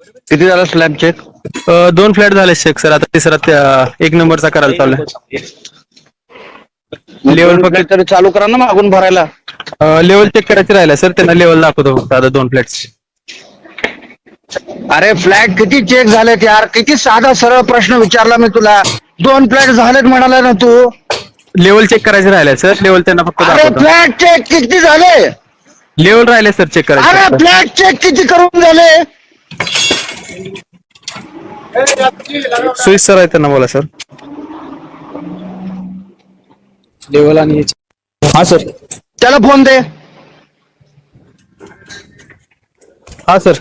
किती झाला slab check अ, दोन फ्लॅट झाले चेक सर आता तिसरा त्या- एक नंबरचा करायला चालू लेवल तरी चालू करा ना मागून भरायला. लेवल चेक करायचे राहिलं सर त्यांना लेवल दाखवतो फक्त आता दोन फ्लॅट अरे फ्लॅट किती चेक झालेत यार? किती साधा सरळ प्रश्न विचारला मी तुला. दोन फ्लॅट झालेत म्हणाला ना तू. लेवल चेक करायचे राहिले सर लेवल त्यांना फक्त अरे दाखवतो. फ्लॅट चेक किती झाले? लेवल राहिले सर चेक अरे करायचे फ्लॅट चेक किती करून झाले? सुईस सर आहे त्यांना बोला सर. लेवल आणि हा सर. त्याला फोन दे. हा सर.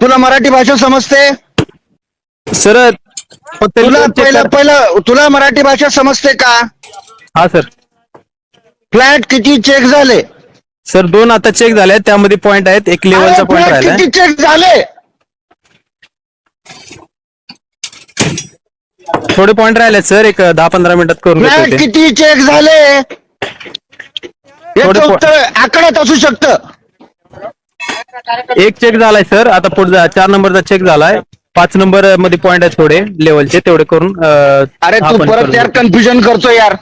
तुला मराठी भाषा समजते? सर तुला पहिलं पहिलं तुला मराठी भाषा समजते का? हा सर. फ्लॅट किती चेक झाले? सर दोन आता चेक झाले त्यामध्ये पॉईंट आहेत. एक लेवलचा फ्लॅट राहिला किती चेक झाले? थोडे पॉईंट राहिले सर एक दहा पंधरा मिनिटात करून घेतो फ्लॅट ते. किती चेक झाले? थोडे याचं पो- उत्तर आकड्यात असू शकतं. एक चेक झालाय सर आता पुढचा चार नंबरचा चेक झालाय. पाच नंबरमध्ये पॉईंट आहेत थोडे लेवलचे तेवढे करून अं, अरे हा तू परत यार घेतो. कन्फ्युजन करतो यार.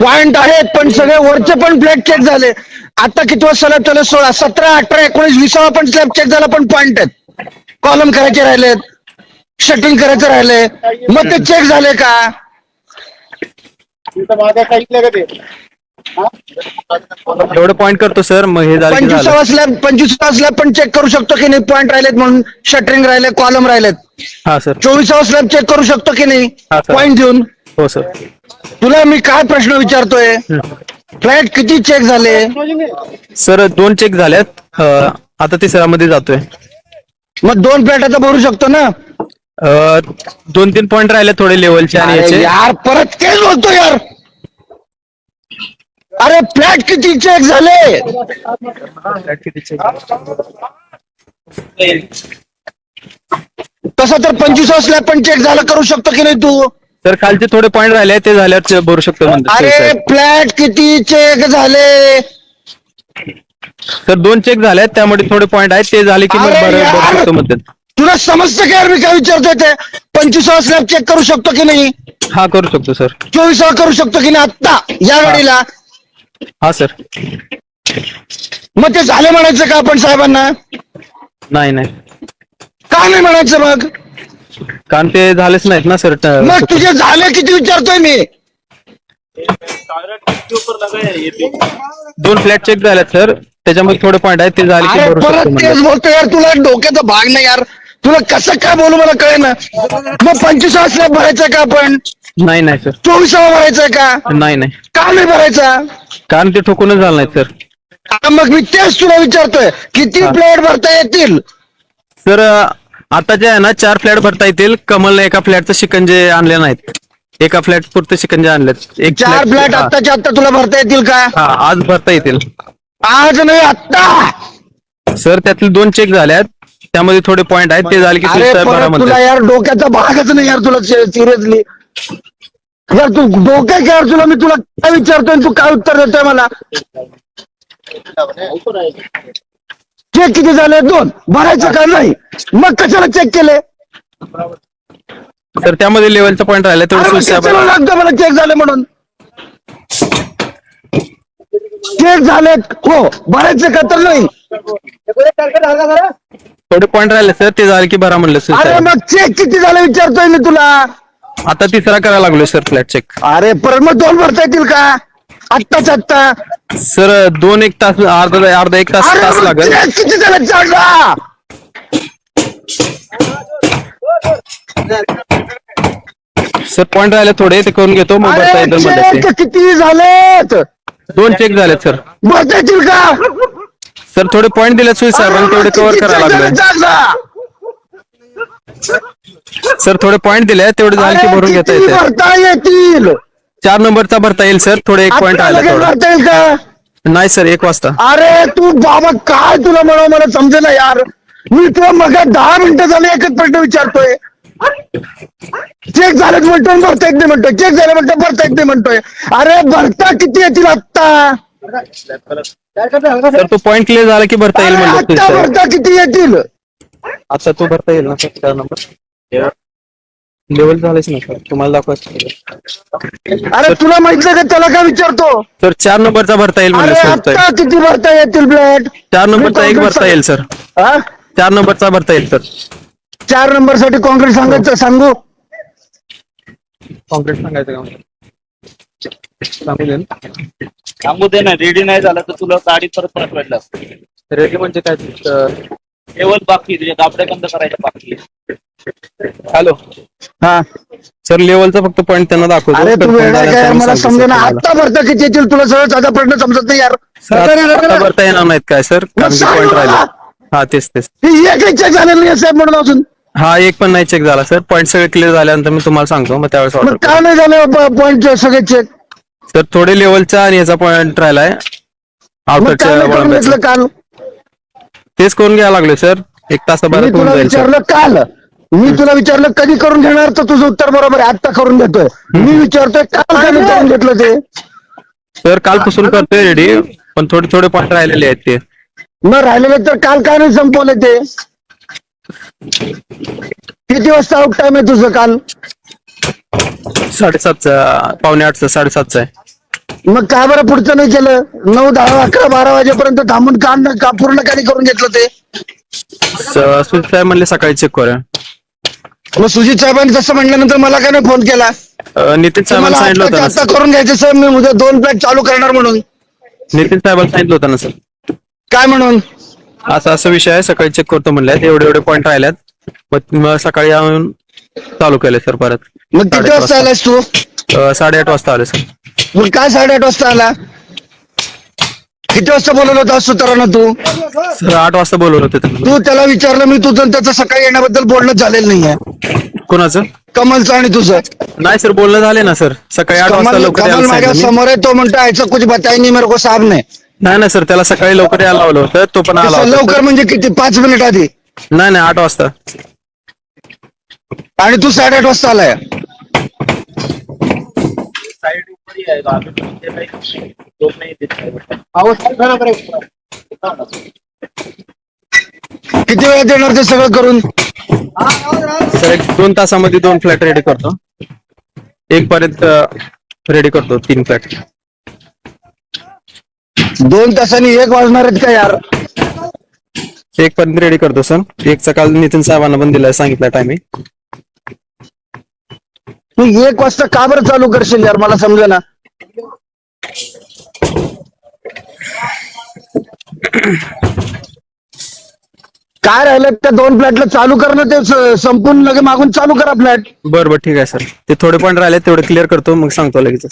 पॉइंट आहेत पण सगळे वरचे पण फ्लॅट चेक झाले. आता किती वाजता सलग त्याला सोळा सतरा अठरा एकोणीस विसावा पण स्लॅब चेक झाला पण पॉइंट आहेत. कॉलम करायचे राहिलेत. शटिंग करायचं राहिले. मग ते चेक झाले का? एवढे पॉईंट करतो सर मग हे झालं की झालं. पंचवीसावा स्लॅब पंचवीसावा स्लॅब पण चेक करू शकतो की नाही? पॉइंट राहिलेत म्हणून शटरिंग राहिले कॉलम राहिलेत. हा सर चोवीसावा स्लॅब चेक करू शकतो की नाही? हा. पॉइंट देऊन. हो सर तुला मी काय प्रश्न विचारतोय? फ्लॅट किती चेक झाले? सर दोन चेक झाल्यात. अं, आता तिसऱ्या मध्ये जातोय. मग दोन फ्लॅट आता भरू शकतो ना? दोन तीन पॉईंट राहिले थोडे लेवलचे आणि अरे याचे. यार परत तेच बोलतो यार? अरे फ्लॅट किती चेक झाले? तसं तर पंचवीस स्लॅब पण चेक झालं करू शकतो की नाही तू? सर खालचे थोडे पॉईंट राहिले ते झाल्यावर भरू शकतो अरे फ्लॅट किती चेक झाले? सर दोन चेक झाले त्यामध्ये थोडे पॉईंट आहेत ते झाले की मग अरे भरू यार! भरू शकतो म्हणतात तुला समजतं का यार मी काय विचारतोय ते? पंचवीस स्लॅब चेक करू शकतो की नाही? हा करू शकतो सर. चोवीस करू शकतो की नाही आत्ता? या घडीला हा सर. मग ते झाले म्हणायचं का आपण साहेबांना? नाही नाही. का नाही म्हणायचं मग? कारण ते झालेच नाहीत ना सर मग तुझे झाले किती विचारतोय मी? दोन फ्लॅट चेक झाल्यात सर. त्याच्यामध्ये थोडे पॉईंट आहेत ते झाले की अरे शकतो परत. तेच बोलतो यार तुला डोक्याचा भाग नाही यार. तुला कसं काय बोलू मला कळे ना मग पंचवीस स्लॅब भरायचा का आपण? नाही नाही सर. चोवीसावा भरायचा का? नाही नाही. का नाही भरायचा? कारण ते ठोकूनच झालं नाही सर. आता मग मी तेच तुला विचारतोय. किती हा. प्लेट भरता येतील? सर आता जे आहे ना चार फ्लॅट भरता येतील. कमलने एका फ्लॅटचं शिकंजे आणले नाहीत. एका फ्लॅट पुरते शिकंजे आणलेत. एक चार flat- फ्लॅट हा. आत्ताच्या आत्ता तुला भरता येतील का? हा आज भरता येतील. आज नाही आत्ता! सर त्यातले दोन चेक झाल्यात. त्यामध्ये थोडे पॉईंट आहेत ते झाले की अरे परत तुला यार डोक्याचा भागच नाही यार तुला सिरियसली. यार तू डोक्या काय यार तुला मी तुला काय विचारतोय आणि तू काय उत्तर देतोय मला? चेक किती झाले? दोन. भरायचं का नाही? मग कशाला चेक केले? तर त्यामध्ये लेवलचा पॉईंट राहिला तेवढे अरे मग लागतं मला चेक झाले म्हणून? चेक झालेत. हो भरायचं का तर नाही? थोडे पॉईंट राहिले सर ते झाले की भरा म्हणलं अरे सुसाहेब मग चेक किती झाले विचारतोय मी तुला. आता तिसरा करायला लागलोय सर फ्लॅट चेक अरे परत मग दोन भरता येतील का? आत्ताच आत्ता. सर दोन एक तास अर्धा अर्धा एक तास तास लागेल. check किती झाले? सांगा सर पॉईंट राहिले थोडे ते करून घेतो मग भरता अरे check किती झालेत? दोन चेक झालेत सर भरता येतील का? सर थोडे पॉईंट दिले सुई साहेबांनी तेवढे कव्हर करायला लागले. झाले. सर थोडे पॉईंट दिले तेवढे झाले की भरून घेता येते. भरता येतील? चार नंबरचा भरता येईल सर. थोडे एक पॉईंट आले लगेच थोडा भरता येईल का? नाही सर एक वाजता. अरे तू बाबा काय तुला म्हणावं मला समजेना यार. मी तुला मग दहा मिनिटं झाले एकच प्रश्न विचारतोय. चेक झालेत म्हणतोय भरता येत नाही म्हणतोय. चेक झाले म्हणतोय भरता येत नाही म्हणतोय. अरे भरता किती येतील आत्ता? सर तो पॉईंट क्लिअर झाला की भरता येईल साहेब भरता किती येतील? आता तो भरता येईल ना सर चार नंबर लेवल झालेच ना सर तुम्हाला दाखवायचं अरे तुला माहीत का त्याला काय विचारतो? सर चार नंबरचा भरता येईल अरे आता किती भरता येतील फ्लॅट चार नंबरचा एक भरता येईल सर हा? चार नंबरचा भरता येईल सर चार नंबरसाठी काँक्रीट सांगायचं सांगू? कॉन्क्रीट सांगायचं का? सांगू सांगू दे ना रेडी नाही झालं तर तुला गाडी परत पाठवायला रेडी म्हणजे काय केवळ बाकी तुझ्या दाबड्या बंद करायच्या बाकी. हॅलो. हा सर लेवलचा फक्त पॉईंट त्यांना दाखवतो. अरे तू confirm वेळा झाल्यानंतर काय? आम्ही मला समजा ना. आत्ता भरता किती येतील तुला सगळं साधा प्रश्न समजत नाही यार. आता भरता येणार नाहीत काय सर? कारण की सांग पॉईंट मला. राहिले. हा तेच तेच. ही एक इच्छा झालेली नाही साहेब म्हणून अजून. हा एक पण नाही चेक झाला सर. पॉईंट सगळे क्लिअर झाल्यानंतर मी तुम्हाला सांगतो मग त्यावेळेस मग ऑर्डर काय नाही झालं पॉईंट सगळे चेक सर थोडे लेवलचा आणि याचा पॉईंट राहिलाय मग काय आउटरच्या नाही करून वळंब्याचा घेतलं काल? तेच करून घ्यायला लागलो सर एक मी तासाभरात होऊन तुला जाईल सर विचारलं काल. मी तुला विचारलं कधी करून घेणार तर तुझं उत्तर बरोबर आहे. आत्ता करून घेतोय. मी विचारतोय काल कधी करून घेतलं ते? सर कालपासून करतोय रेडी पण थोडे थोडे पॉईंट राहिलेले आहेत ते. मग राहिलेलं तर काल काय नाही संपवलं ते? किती वाजता आउट टाइम आहे तुझं काल? साडेसातचा पावणे आठचा साडेसातचा आहे. मग का बरं पुढचं नाही केलं? नऊ दहा अकरा बारा वाजेपर्यंत थांबून का न- का पूर्ण कधी करून घेतलं ते? स- सुजित साहेब म्हणले सकाळी चेक करूया. मग सुजित साहेबांनी तसं म्हटल्यानंतर मला काय नाही फोन केला? अं, नितीन साहेबांना मला सांगितलं होतं आत्ताच्या ना आत्ता करून घ्यायचं सर मी उद्या दोन प्लॅट चालू करणार म्हणून. नितीन साहेबांना सांगितलं होतं ना सर काय म्हणून? असा असा विषय आहे सकाळी चेक करतो म्हणले एवढे एवढे पॉईंट राहिल्यात. मग मग सकाळी येऊन चालू केले सर परत. मग किती साडेआठ वाजता आलास तू? अं, साडेआठ वाजता आले सर मग काय साडेआठ वाजता आला? किती वाजता बोलवलं होता सुतारानं तू? सर आठ वाजता बोलवलं होतं त्यांना. तू त्याला विचारलं मी तुझं आणि त्याचं सकाळी येण्याबद्दल बोलणं झालेलं नाहीये. कोणाचं? कमलचं आणि तुझं. नाही सर बोलणं झाले ना सर. सकाळी आठ वाजता कमल लवकर कमल यायला माझ्या सांगितलं मी. समोर आहे तो म्हणतो ऐसा कुछ बताई नाही मेरे को साहब ने. नाही ना सर त्याला सकाळी लवकर यायला लावलं होतं तो पण आला तसं होता लवकर. म्हणजे किती? पाच मिनिट आधी? नाही नाही आठ वाजता. आणि तू साडेआठ वाजता आलाय? किती वेळात येणार ते सगळं करून? सर एक दोन तासामध्ये दोन फ्लॅट रेडी करतो. एक पर्यंत रेडी करतो तीन फ्लॅट. दोन तासांनी एक वाजणार आहेत का यार? एक पर्यंत रेडी करतो सर. एकचा काल नितीन साहेबांना पण दिलाय सांगितलं टायमिंग तू एक वाजता का बरं चालू करशील यार? मला समजा ना. काय राहिलं? त्या दोन फ्लॅटला चालू करणं ते स- संपून लगे मागून चालू करा फ्लॅट. बरं बरं ठीक आहे सर. ते थोडे पॉईंट राहिले तेवढे क्लिअर करतो मग सांगतो लगेच